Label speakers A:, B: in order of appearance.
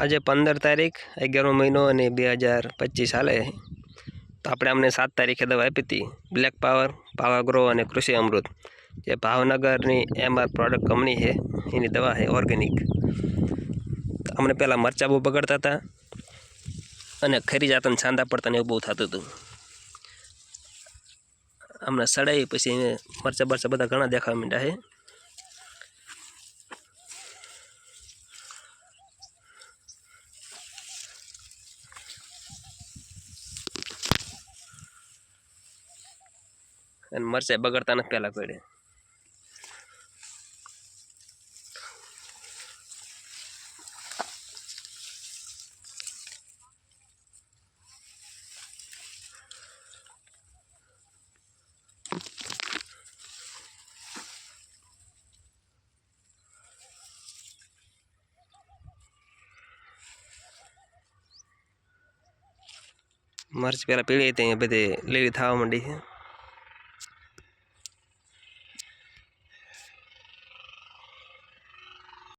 A: આજે પંદર તારીખ, અગિયારમો મહિનો અને બે હજાર પચીસ હાલે. તો આપણે અમને સાત તારીખે દવા આપી હતી. બ્લેક પાવર પાવાગ્રો અને કૃષિ અમૃત. જે ભાવનગરની એમઆર પ્રોડક્ટ કંપની છે, એની દવા છે ઓર્ગેનિક અમને પહેલાં મરચાં બહુ બગડતા હતા અને ખરી જાતને છાંદા પડતા એવું બહુ થતું હતું. અમને સડાઈ, પછી મરચાં બરચાં બધા ઘણા દેખાવા માંડ્યા છે. અને મરચાં બગડતા નથી પહેલાં પડે. મરચ પહેલાં પીળી હતી, અહીંયા બધી લીલી થવા માંડી છે.